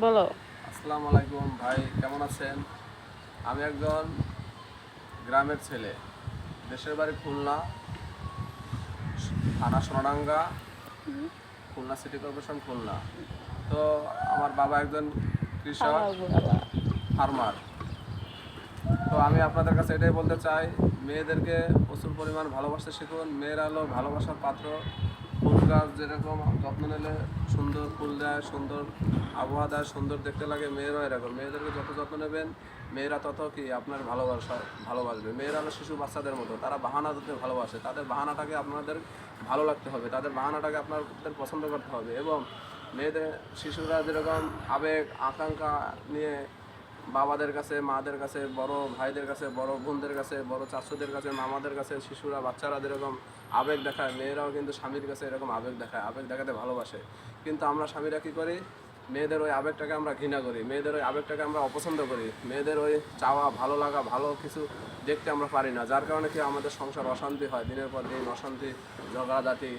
বলো। আসসালামু আলাইকুম ভাই কেমন আছেন? আমি একজন গ্রামের ছেলে। দেশের বাড়ি খুলনা থানা সোনাডাঙ্গা খুলনা সিটি কর্পোরেশন খুলনা। তো আমার বাবা একজন কৃষক ফার্মার। তো আমি আপনাদের কাছে এটাই বলতে চাই মেয়েদেরকে প্রচুর পরিমাণ ভালোবাসতে শিখুন মেয়েরা হলো ভালোবাসার পাত্র। ফুল গাছ যেরকম, যত্ন নিলে সুন্দর ফুল দেয়, সুন্দর আবহাওয়া দেয়, সুন্দর দেখতে লাগে মেয়েরাও এরকম। মেয়েদেরকে যত যত্ন নেবেন, মেয়েরা তত কি আপনার ভালোবাসা, ভালোবাসবে। মেয়েরা হলো শিশু বাচ্চাদের মতো, তারা বাহানা দিতে ভালোবাসে। তাদের বাহানাটাকে আপনাদের ভালো লাগতে হবে, তাদের বাহানাটাকে আপনাদের পছন্দ করতে হবে। এবং মেয়েদের, শিশুরা যেরকম আবেগ, আকাঙ্ক্ষা নিয়ে বাবাদের কাছে, মাদের কাছে, বড় ভাইদের কাছে, বড় বোনদের কাছে, বড় চাচুদের কাছে, মামাদের কাছে, শিশুরা বাচ্চারা যেরকম আবেগ দেখায়, মেয়েরাও কিন্তু স্বামীর কাছে এরকম আবেগ দেখায়, আবেগ দেখাতে ভালোবাসে। কিন্তু আমরা স্বামীরা কী করি? মেয়েদের ওই আবেগটাকে আমরা ঘৃণা করি, মেয়েদের ওই আবেগটাকে আমরা অপছন্দ করি, মেয়েদের ওই চাওয়া, ভালো লাগা, ভালো কিছু দেখতে আমরা পারি না, যার কারণে কি আমাদের সংসার অশান্তি হয়, দিনের পর দিন অশান্তি, ঝগড়াঝাটি।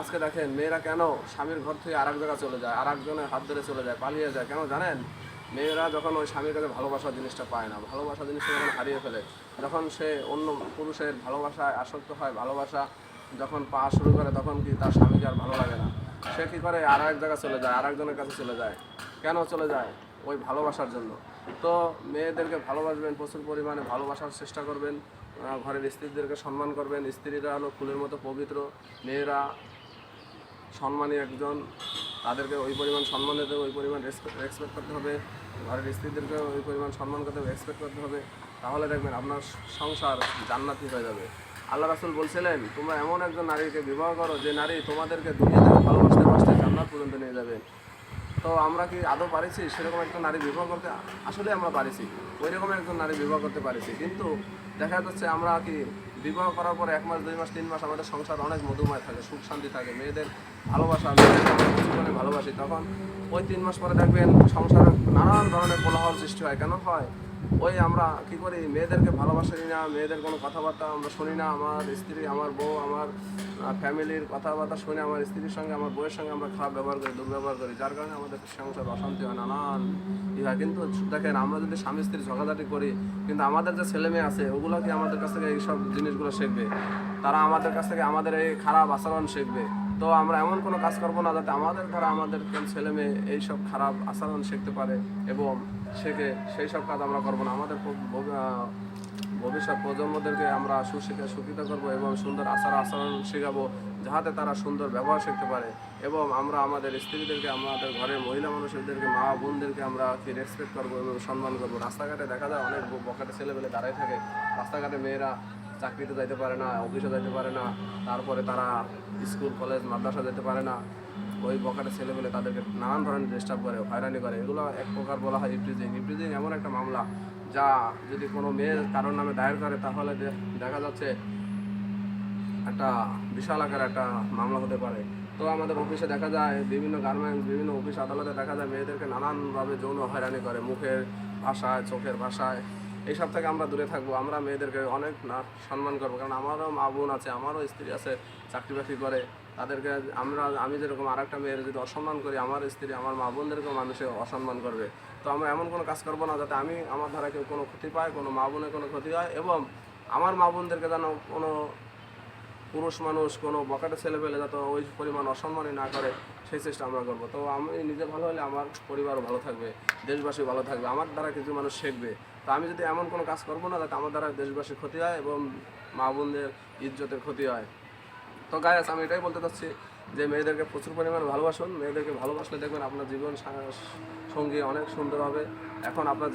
আজকে দেখেন মেয়েরা কেন স্বামীর ঘর থেকে আর এক জায়গায় চলে যায় আর একজনের হাত ধরে চলে যায়, পালিয়ে যায়, কেন জানেন? মেয়েরা যখন ওই স্বামীর কাছে ভালোবাসার জিনিসটা পায় না ভালোবাসা জিনিসটা যখন হারিয়ে ফেলে, যখন সে অন্য পুরুষের ভালোবাসায় আসক্ত হয়, ভালোবাসা যখন পাওয়া শুরু করে, তখন কি তার স্বামীকে আর ভালো লাগে না? সে কী করে আর এক জায়গায় চলে যায় আর একজনের কাছে চলে যায়? কেন চলে যায়? ওই ভালোবাসার জন্য। তো মেয়েদেরকে ভালোবাসবেন, প্রচুর পরিমাণে ভালোবাসার চেষ্টা করবেন ঘরের স্ত্রীদেরকে সম্মান করবেন। স্ত্রীরা হলো ফুলের মতো পবিত্র, মেয়েরা সম্মানী একজন। তাদেরকে ওই পরিমাণ সম্মান দিতে হবে, ওই পরিমাণ রেসপেক্ট করতে হবে। ঘরের স্ত্রীদেরকে ওই পরিমাণ সম্মান করতে হবে রেসপেক্ট করতে হবে। তাহলে দেখবেন আপনার সংসার জান্নাতি হয়ে যাবে। আল্লাহ রাসুল বলছিলেন, তোমরা এমন একজন নারীকে বিবাহ করো যে নারী তোমাদেরকে দুনিয়া থেকে ভালোবাসতে বাসতে জান্নাত পর্যন্ত নিয়ে যাবে। তো আমরা কি আদৌ পারিছি সেরকম একজন নারী বিবাহ করতে? আসলে আমরা পারিছি। ওই রকম একজন নারী বিবাহ করতে পারিছি। কিন্তু দেখা যাচ্ছে আমরা কি বিবাহ করার পর এক মাস, দুই মাস, তিন মাস আমাদের সংসার অনেক মধুময় থাকে, সুখ শান্তি থাকে। মেয়েদের ভালোবাসা পরিমাণে ভালোবাসি। তখন ওই তিন মাস পরে দেখবেন সংসারে নানান ধরনের কোলাহল সৃষ্টি হয়। কেন হয়? ওই আমরা কি করি, মেয়েদেরকে ভালোবাসি না, মেয়েদের কোনো কথাবার্তা আমরা শুনি না, আমার স্ত্রী, আমার বউ, আমার ফ্যামিলির কথাবার্তা শুনে আমার স্ত্রীর সঙ্গে, আমার বউয়ের সঙ্গে আমরা খারাপ ব্যবহার করি, দুর্ব্যবহার করি, যার কারণে আমাদের সংসার অশান্তি হয়, নানান ই হয় কিন্তু দেখেন, আমরা যদি স্বামী স্ত্রী ঝগড়াঝাটি করি, কিন্তু আমাদের যে ছেলে মেয়ে আছে, ওগুলো কি আমাদের কাছ থেকে এইসব জিনিসগুলো শিখবে? তারা আমাদের কাছ থেকে আমাদের এই খারাপ আচরণ শিখবে? তো আমরা এমন কোনো কাজ করব না যাতে আমাদের দ্বারা আমাদের ছেলে মেয়ে এইসব খারাপ আচরণ শিখতে পারে এবং শেখে, সেই সব কাজ আমরা করব না। আমাদের ভবিষ্যৎ প্রজন্মদেরকে আমরা সুশিক্ষা শিক্ষিত করব এবং সুন্দর আচার আচরণ শেখাবো যাহাতে তারা সুন্দর ব্যবহার শিখতে পারে এবং আমরা আমাদের স্ত্রীদেরকে, আমাদের ঘরের মহিলা মানুষদেরকে, মা বোনদেরকে আমরা কি রেসপেক্ট করব এবং সম্মান করব। রাস্তাঘাটে দেখা যায় অনেক ব- বখাটে ছেলেবেলে দাঁড়ায় থাকে। রাস্তাঘাটে মেয়েরা চাকরিতে যাইতে পারে না, অফিসে যাইতে পারে না, তারপরে তারা স্কুল, কলেজ, মাদ্রাসা যেতে পারে না। ওই বকাটে ছেলেমেলে তাদেরকে নানান ধরনের ডিস্টার্ব করে, হয়রানি করে। এগুলো এক প্রকার বলা হয় ইফ্রিজিং ইফ্রিজিং এমন একটা মামলা যা যদি কোনো মেয়ের কারোর নামে দায়ের করে, তাহলে দেখা যাচ্ছে একটা বিশাল আকার একটা মামলা হতে পারে। তো আমাদের অফিসে দেখা যায় বিভিন্ন গার্মেন্টস বিভিন্ন অফিস আদালতে দেখা যায় মেয়েদেরকে নানানভাবে যৌন হয়রানি করে, মুখের ভাষায়, চোখের ভাষায়। এইসব থেকে আমরা দূরে থাকব, আমরা মেয়েদেরকে অনেক না সম্মান করব। কারণ আমারও মা বোন আছে, আমারও স্ত্রী আছে, চাকরি বাকরি করে। তাদেরকে আমরা, আমি যেরকম আর একটা মেয়ের যদি অসম্মান করি, আমার স্ত্রী, আমার মা বোনদেরকেও মানুষে অসম্মান করবে। তো আমরা এমন কোনো কাজ করব না যাতে আমি আমার ধারা কেউ কোনো ক্ষতি পায়, কোনো মা বোনের কোনো ক্ষতি হয়, এবং আমার মা বোনদেরকে যেন কোনো পুরুষ মানুষ, কোনো বকাটে ছেলে পেলে যাতে ওই পরিমাণ অসম্মানই না করে, সেই চেষ্টা আমরা করব। তো আমি নিজে ভালো হলে আমার পরিবারও ভালো থাকবে, দেশবাসী ভালো থাকবে, আমার দ্বারা কিছু মানুষ শিখবে। তো আমি যদি এমন কোনো কাজ করব না, যাতে আমার দ্বারা দেশবাসীর ক্ষতি হয় এবং মা বোনদের ইজ্জতের ক্ষতি হয়। তো গায়াস আমি এটাই বলতে চাচ্ছি যে, মেয়েদেরকে প্রচুর পরিমাণে ভালোবাসুন। মেয়েদেরকে ভালোবাসলে দেখবেন আপনার জীবন সঙ্গী অনেক সুন্দর হবে। এখন আপনার